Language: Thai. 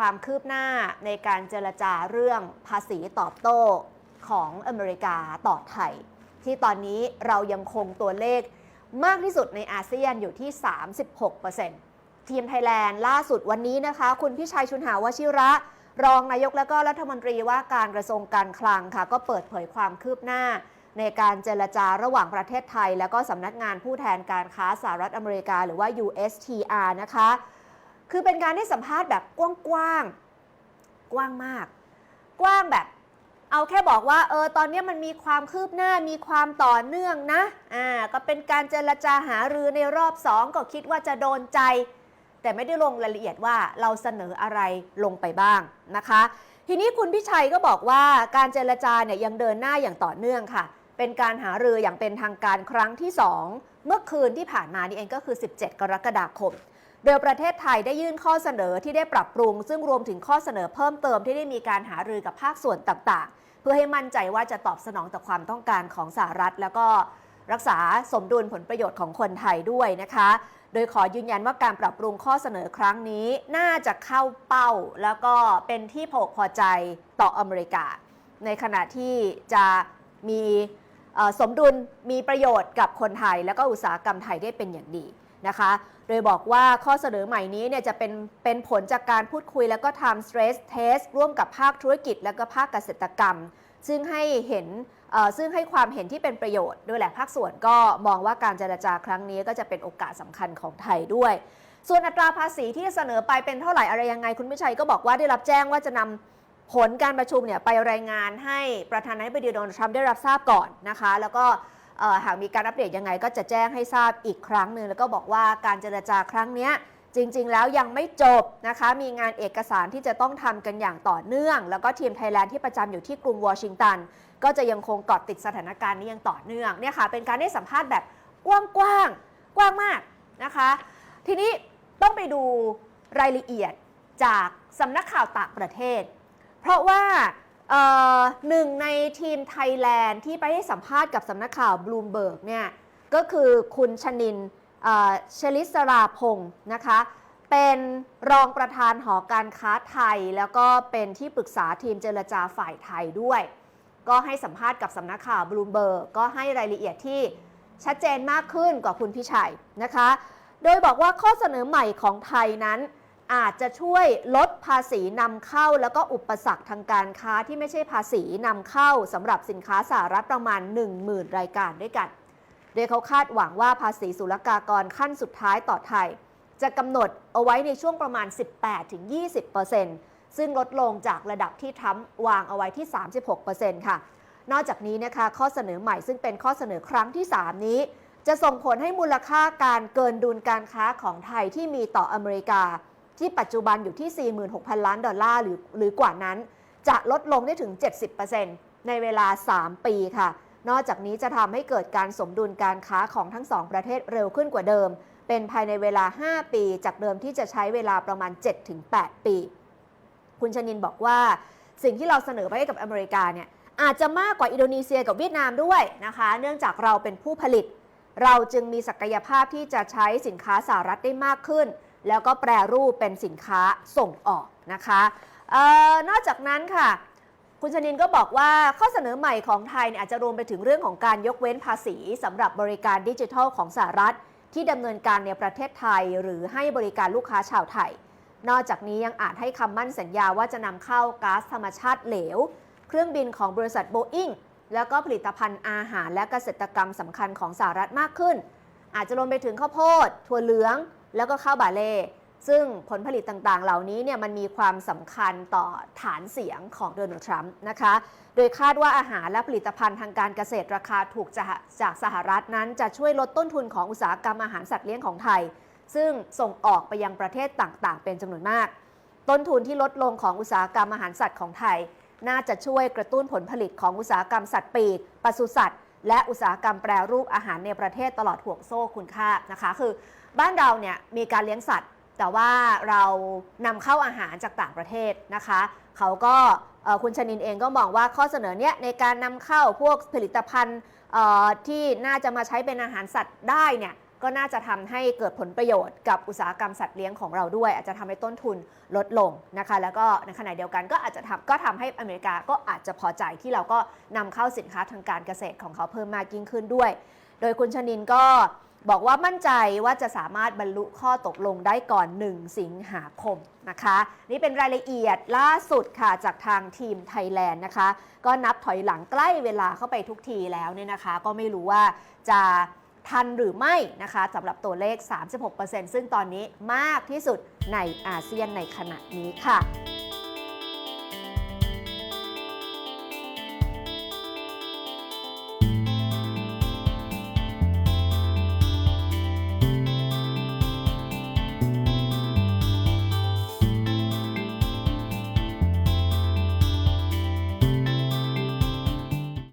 ความคืบหน้าในการเจรจาเรื่องภาษีตอบโต้ของอเมริกาต่อไทย ที่ตอนนี้เรายังคงตัวเลขมากที่สุดในอาเซียนอยู่ที่ 36%ทีมไทยแลนด์ล่าสุดวันนี้นะคะ คุณพิชัยชุนหาวชิระ รองนายกและก็รัฐมนตรีว่าการกระทรวงการคลังค่ะ ก็เปิดเผยความคืบหน้า ในการเจรจาระหว่างประเทศไทย และก็สำนักงานผู้แทนการค้าสหรัฐอเมริกา หรือว่า USTR นะคะ คือเป็นการให้สัมภาษณ์แบบกว้างๆ กว้างมาก กว้างแบบ เอาแค่บอกว่าเออตอนนี้มันมีความคืบหน้ามีความต่อเนื่องนะอ่าก็เป็นการเจรจาหารือในรอบสองก็คิดว่าจะโดนใจ แต่ไม่ได้ลงรายละเอียดว่าเราเสนออะไรลงไปบ้างนะคะ ทีนี้คุณพิชัยก็บอกว่าการเจรจาเนี่ยยังเดินหน้าอย่างต่อเนื่องค่ะ เป็นการหารืออย่างเป็นทางการครั้งที่ 2 เมื่อคืนที่ผ่านมานี่เองก็คือ 17 กรกฎาคม โดยประเทศไทยได้ยื่นข้อเสนอที่ได้ปรับปรุง ซึ่งรวมถึงข้อเสนอเพิ่มเติมที่ได้มีการหารือกับภาคส่วนต่างๆ เพื่อให้มั่นใจว่าจะตอบสนองต่อความต้องการของสหรัฐ แล้วก็รักษาสมดุลผลประโยชน์ของคนไทยด้วยนะคะ โดยขอยืนยันว่าการปรับปรุงข้อเสนอครั้งนี้น่าจะเข้าเป้า แล้วก็เป็นที่พอพอใจต่ออเมริกา ในขณะที่จะมีสมดุลมีประโยชน์กับคนไทย แล้วก็อุตสาหกรรมไทยได้เป็นอย่างดี นะคะ โดยบอกว่าข้อเสนอใหม่นี้เนี่ยจะเป็นเป็นผลจากการพูดคุยแล้วก็ทำ stress test ร่วมกับภาคธุรกิจ แล้วก็ภาคเกษตรกรรม ซึ่งให้เห็นซึ่งให้ความเห็นที่เป็นประโยชน์โดยแหละภาคส่วนก็มองว่าการเจรจาครั้งนี้ก็จะเป็นโอกาสสำคัญของไทยด้วย ส่วนอัตราภาษีที่เสนอไปเป็นเท่าไหร่อะไรยังไงคุณพิชัยก็บอกว่าได้รับแจ้งว่าจะนำผลการประชุมเนี่ยไปรายงานให้ประธานาธิบดีโดนัลด์ทรัมป์ได้รับทราบก่อนนะคะ แล้วก็ หากมีการอัปเดตยังไงก็จะแจ้งให้ทราบอีกครั้งหนึ่งแล้วก็บอกว่าการเจรจาครั้งนี้จริง ๆ แล้วยังไม่จบนะคะ มีงานเอกสารที่จะต้องทำกันอย่างต่อเนื่อง แล้วก็ทีมไทยแลนด์ที่ประจำอยู่ที่กรุงวอชิงตัน ก็จะยังคงเกาะติดสถานการณ์นี้อย่างต่อเนื่องเนี่ยค่ะเป็นการได้สัมภาษณ์แบบกว้างๆกว้างมากนะคะ ทีนี้ต้องไปดูรายละเอียดจากสำนักข่าวต่างประเทศ เพราะว่า หนึ่งในทีมไทยแลนด์ที่ไปให้สัมภาษณ์กับสำนักข่าวบลูมเบิร์กเนี่ยก็คือคุณชนินชลิสราพงศ์นะคะ เป็นรองประธานหอการค้าไทย แล้วก็เป็นที่ปรึกษาทีมเจรจาฝ่ายไทยด้วย ก็ให้สัมภาษณ์กับสำนักข่าวบลูมเบิร์กก็ให้รายละเอียดที่ชัดเจนมากขึ้นกว่าคุณพิชัยนะคะ โดยบอกว่าข้อเสนอใหม่ของไทยนั้น อาจจะช่วยลดภาษีนำเข้า แล้วก็อุปสรรคทางการค้าที่ไม่ใช่ภาษีนำเข้าสำหรับสินค้าสหรัฐประมาณ 10,000 รายการด้วยกัน โดยเขาคาดหวังว่าภาษีศุลกากรขั้นสุดท้ายต่อไทย จะกำหนดเอาไว้ในช่วงประมาณ 18-20%ซึ่งลดลงจากระดับที่ทรัมป์วางเอาไว้ที่ 36%ค่ะ นอกจากนี้นะคะข้อเสนอใหม่ซึ่งเป็นข้อเสนอครั้งที่ 3 นี้ จะส่งผลให้มูลค่าการเกินดุลการค้าของไทยที่มีต่ออเมริกา ที่ปัจจุบันอยู่ที่ 46,000 ล้านดอลลาร์หรือหรือกว่านั้น จะลดลงได้ถึง 70%ในเวลา 3 ปีค่ะ นอกจากนี้จะทำให้เกิดการสมดุลการค้าของทั้งสองประเทศเร็วขึ้นกว่าเดิม เป็นภายในเวลา 5 ปี จากเดิมที่จะใช้เวลาประมาณ 7-8 ปี คุณชนินบอกว่าสิ่งที่เราเสนอไปให้กับอเมริกาเนี่ยอาจจะมากกว่าอินโดนีเซียกับเวียดนามด้วยนะคะ เนื่องจากเราเป็นผู้ผลิต เราจึงมีศักยภาพที่จะใช้สินค้าสหรัฐได้มากขึ้น แล้วก็แปรรูปเป็นสินค้าส่งออกนะคะออนอกจากนั้นค่ะ คุณชนินก็บอกว่าข้อเสนอใหม่ของไทยเนี่ยอาจจะรวมไปถึงเรื่องของการยกเว้นภาษีสำหรับบริการดิจิทัลของสหรัฐ ที่ดำเนินการในประเทศไทย หรือให้บริการลูกค้าชาวไทย นอกจากนี้ยังอาจให้คำมั่นสัญญาว่าจะนำเข้าก๊าซธรรมชาติเหลว เครื่องบินของบริษัทโบอิงแล้วก็ผลิตภัณฑ์อาหารและเกษตรกรรมสำคัญของสหรัฐมากขึ้น อาจจะรวมไปถึงข้าวโพด ถั่วเหลือง แล้วก็ข้าวบาเล่ซึ่งผลผลิตต่างๆ เหล่านี้เนี่ยมันมีความสำคัญต่อฐานเสียงของโดนัลด์ทรัมป์นะคะ โดยคาดว่าอาหารและผลิตภัณฑ์ทางการเกษตรราคาถูกจากจากสหรัฐนั้น จะช่วยลดต้นทุนของอุตสาหกรรมอาหารสัตว์เลี้ยงของไทย ซึ่งส่งออกไปยังประเทศต่างๆ เป็นจำนวนมาก ต้นทุนที่ลดลงของอุตสาหกรรมอาหารสัตว์ของไทย น่าจะช่วยกระตุ้นผลผลิตของอุตสาหกรรมสัตว์ปีกปศุสัตว์ และอุตสาหกรรมแปรรูปอาหารในประเทศตลอดห่วงโซ่คุณค่านะคะ คือบ้านเราเนี่ยมีการเลี้ยงสัตว์ แต่ว่าเรานำเข้าอาหารจากต่างประเทศนะคะ เขาก็คุณชนินเองก็มองว่าข้อเสนอเนี้ยในการนำเข้าพวกผลิตภัณฑ์ที่น่าจะมาใช้เป็นอาหารสัตว์ได้เนี่ย ก็น่าจะทำให้เกิดผลประโยชน์กับอุตสาหกรรมสัตว์เลี้ยงของเราด้วย อาจจะทำให้ต้นทุนลดลงนะคะ แล้วก็ในขณะเดียวกันก็อาจจะทำก็ทำให้อเมริกาก็อาจจะพอใจที่เราก็นำเข้าสินค้าทางการเกษตรของเขาเพิ่มมากยิ่งขึ้นด้วย โดยคุณชนินก็บอกว่ามั่นใจว่าจะสามารถบรรลุข้อตกลงได้ก่อน 1 สิงหาคมนะคะ นี่เป็นรายละเอียดล่าสุดค่ะจากทางทีมไทยแลนด์นะคะ ก็นับถอยหลังใกล้เวลาเข้าไปทุกทีแล้วเนี่ยนะคะ ก็ไม่รู้ว่าจะ ทันหรือไม่นะคะสำหรับตัวเลข 36%ซึ่งตอนนี้มากที่สุดในอาเซียนในขณะนี้ค่ะ